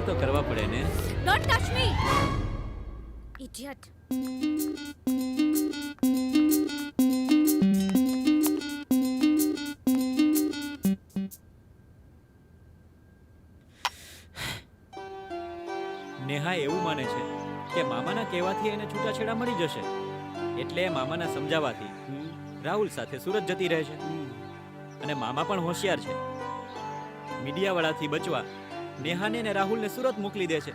તો કરવા પડે ને? Don't touch me idiot Neha એવું માને છે કે મામાના કહેવાથી એને છૂટાછેડા મળી જશે. એટલે મામાના સમજાવવાથી રાહુલ સાથે સુરત જતી રહે છે. અને મામા પણ હોશિયાર છે. મીડિયાવાળાથી બચવા નેહાને અને રાહુલને સુરત મોકલી દે છે.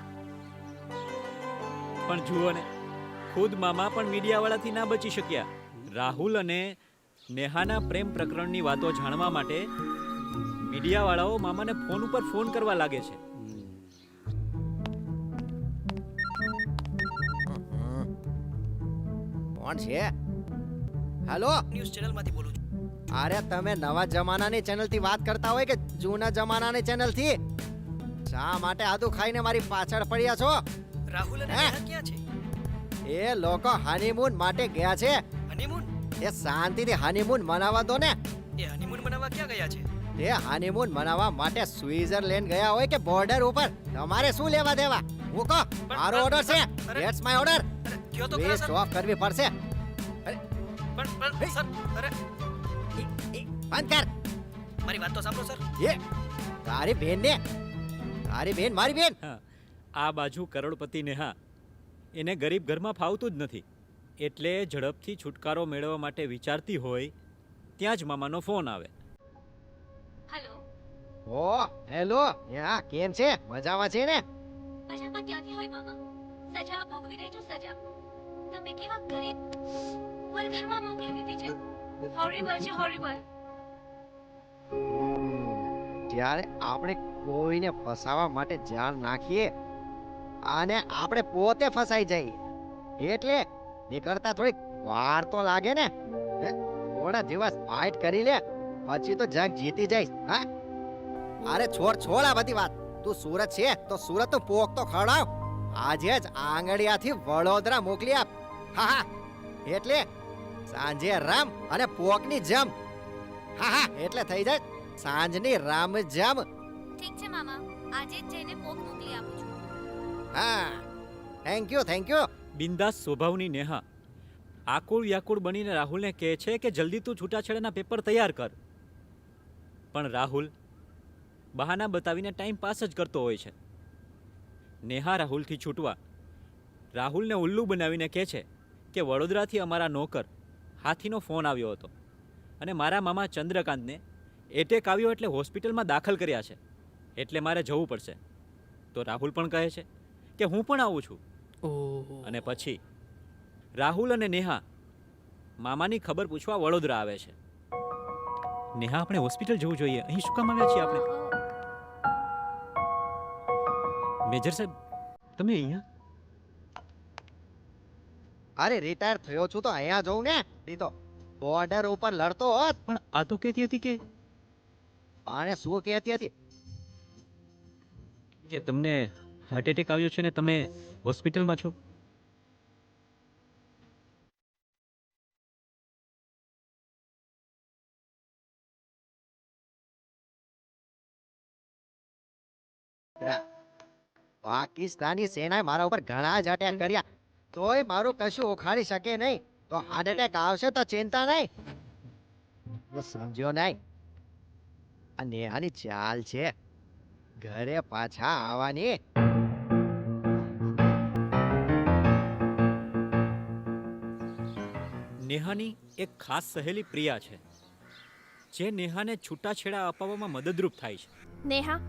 પણ જુઓ ને ખુદ મામા પણ મીડિયાવાળાથી ના બચી શક્યા. રાહુલ અને નેહાના પ્રેમ પ્રકરણની વાતો જાણવા માટે મીડિયાવાળાઓ મામાને ફોન ઉપર ફોન કરવા લાગે છે. કોણ છે? હેલો? ન્યૂઝ ચેનલમાંથી બોલું છું. અરે તમે નવા જમાનાની ચેનલથી વાત કરતા હોય કે જૂના જમાનાની ચેનલથી શા માટે આદુ ખાઈને મારી પાછળ પડ્યા છો? રાહુલ અને નેહા ક્યાં છે? એ લોકો હનીમૂન માટે ગયા છે. હનીમૂન એ શાંતિથી હનીમૂન મનાવવા દો ને. એ હનીમૂન મનાવવા ક્યાં ગયા છે? એ હનીમૂન મનાવવા માટે સ્વિટ્ઝરલેન્ડ ગયા હોય કે બોર્ડર ઉપર? તમારે શું લેવા દેવા? હું કહો મારો ઓર્ડર છે. ધેટ્સ માય ઓર્ડર અરે કયો તો ખરા સર? ઓફ કરવી પડશે. પણ પણ સર અરે બંધ કર. મારી વાત તો સાંભળો સર. એ તારી બેન ને તારી બેન મારી બેન! હા આ બાજુ કરોડપતિ નેહા એને ગરીબ ઘરમાં ફાવતું જ નથી. એટલે ઝડપથી છુટકારો મેળવવા માટે વિચારતી હોય ત્યાં જ મામાનો ફોન આવે. હેલો? ઓ હેલો યા કેમ છે? મજામાં છે ને? મજામાં ક્યાંથી હોય મામા? સજા ભોગવી રહી છું સજા. તમે કેવા ગરીબ વર્ગમાં મોકલી દીધી છે. હોરિબલ છે હોરિબલ જ્યારે આપણે કોઈને ફસાવા માટે જાળ નાખીએ, અને આપણે પોતે ફસાઈ જઈએ. એટલે નીકળતા થોડીક વાર તો લાગે ને? થોડા દિવસ ફાઇટ કરી લે, પછી તો જંગ જીતી જઈશ, હા? અરે છોડ છોડ આ બધી વાત. તું સુરત છે, તો સુરતનું પોક તો ખવડાવ. આજે જ આંગળિયાથી વડોદરા મોકલી આપ. હા હા. એટલે સાંજે રામ અને પોકની જમ. હા હા, એટલે થઈ જાય. સાંજની રામ જમ ઠીક છે મામા. આજે જ જઈને પોક મોકલી આપું છું. હા. થેન્ક યુ થેન્ક યુ બિંદાસ સ્વભાવની નેહા. આકુળ વ્યાકુળ બનીને રાહુલને કહે છે કે જલ્દી તું છૂટાછેડાના પેપર તૈયાર કર. પણ રાહુલ બહાના બતાવીને ટાઈમ પાસ જ કરતો હોય છે. નેહા રાહુલથી છૂટવા રાહુલને ઉલ્લુ બનાવીને કહે છે કે વડોદરાથી અમારા નોકર હાથીનો ફોન આવ્યો હતો અને મારા મામા ચંદ્રકાંતને એટેક આવ્યો એટલે હોસ્પિટલમાં દાખલ કર્યા છે. એટલે મારે જવું પડશે. તો રાહુલ પણ કહે છે કે હું પણ આવું છું. અને પછી રાહુલ અને નેહા મામાની ખબર પૂછવા વડોદરા આવે છે. નેહા આપણે હોસ્પિટલ જવું જોઈએ. અહીં શું કામ આવ્યા છીએ આપણે? મેજર સાહેબ તમે અહીંયા? અરે રિટાયર થયો છું તો અહીંયા જઉં ને. દીધો બોર્ડર ઉપર લડતો હોત. પણ આ તો કહેતી હતી કે અને શું કહેતી હતી કે તમને હાર્ટ એટેક આવ્યો છે ને તમે હોસ્પિટલમાં છો? પાકિસ્તાની સેનાએ મારા ઉપર ઘણા જ અટેક કર્યા. તોય મારું કશું ઉખાડી શકે નહીં. તો હાર્ટ એટેક આવશે તો ચિંતા નહીં. સમજ્યો નહીં? આ નેહાની ચાલ છે. ઘરે પાછા આવવાની. નેહાની એક ખાસ સહેલી પ્રિયા છે જે નેહાને છૂટાછેડા અપાવવામાં મદદરૂપ થાય છે. નેહા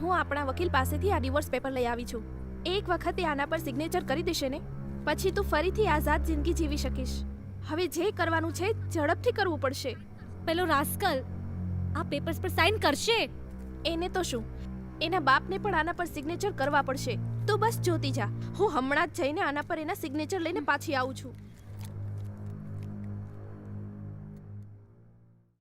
હું આપણા વકીલ પાસેથી આ ડિવોર્સ પેપર લઈ આવી છું. એક વખતે આના પર સિગ્નેચર કરી દેશે ને પછી તું ફરીથી આઝાદ જિંદગી જીવી શકીશ. હવે જે કરવાનું છે ઝડપથી કરવું પડશે. પેલો રાસ્કલ આ પેપર્સ પર સાઇન કરશે? એને તો શું? એના બાપને પણ આના પર સિગ્નેચર કરવા પડશે. તો બસ જોતી જા. હું હમણાં જ જઈને આના પર એના સિગ્નેચર લઈને પાછી આવું છું.